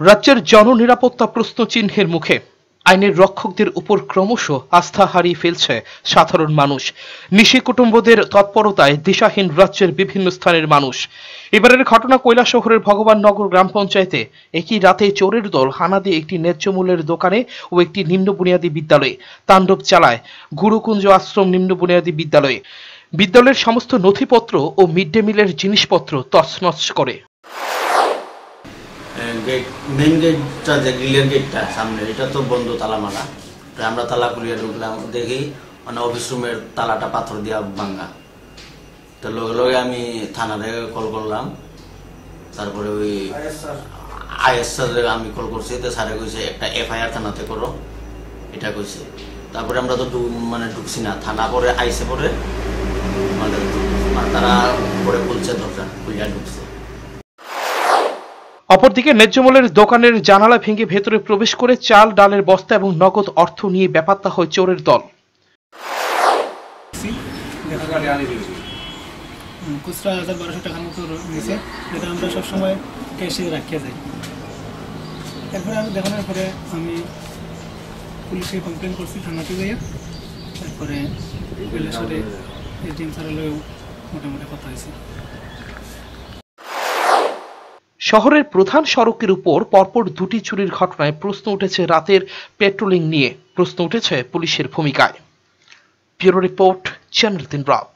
রাজ্যের জননিরাপত্তা প্রশ্ন চিহ্নের মুখে। আইনের রক্ষকদের উপর ক্রমশ আস্থা হারিয়ে ফেলছে সাধারণ মানুষ। নিশি কুটুম্বদের তৎপরতায় দিশাহীন রাজ্যের বিভিন্ন স্থানের মানুষ। এবারের ঘটনা কৈলাসহরের ভগবাননগর গ্রাম পঞ্চায়েতে। একই রাতে চোরের দল হানা দিয়ে একটি ন্যায্য মূল্যের দোকানে ও একটি নিম্ন বুনিয়াদী বিদ্যালয়ে তাণ্ডব চালায় গুরুকুঞ্জ আশ্রম নিম্ন বুনিয়াদী বিদ্যালয়ে। বিদ্যালয়ের সমস্ত নথিপত্র ও মিড ডে মিলের জিনিসপত্র তছনছ করে। গেট মেন গেটটা যে গ্রিলের গেটটা সামনে এটা তো বন্ধ তালা মারা আমরা তালা খুলিয়ে ঢুকলাম দেখি মানে অফিস রুমের তালাটা পাথর দিয়া ভাঙ্গা। তো লগে লগে আমি থানারে কল করলাম। তারপরে ওই আইএস স্যার। আমি কল করছি তো স্যারে কইছে একটা এফআইআর থানাতে করো। এটা কইছে। তারপরে আমরা তো মানে ঢুকছি না থানা পরে আইসে পরে। মানে তারা পরে খুলছে দরজা খুলিয়া ঢুকছে। অপরদিকে ন্যায্যমূল্যের দোকানের জানালা ভেঙে ভেতরে প্রবেশ করে চাল, ডালের বস্তা এবং নগদ অর্থ নিয়ে ব্যাপারটা হয় চোরের দল। খুচরা হাজার বারোশো টাকার মতো র- যেটা আমরা সবসময় ক্যাশে রাখিয়ে যাই। তারপরে আমি দেখানোর পরে আমি পুলিশে কমপ্লেন করছি, থানাতে যাইয়া। তারপরে এসডিএম স্যারের মোটামুটি কথা হয়েছে। শহরের প্রধান সড়কের উপর পরপর দুটি চুরির ঘটনায় প্রশ্ন উঠেছে রাতের পেট্রোলিং নিয়ে। প্রশ্ন উঠেছে পুলিশের ভূমিকায়। ব্যুরো রিপোর্ট, চ্যানেল তিন রাত।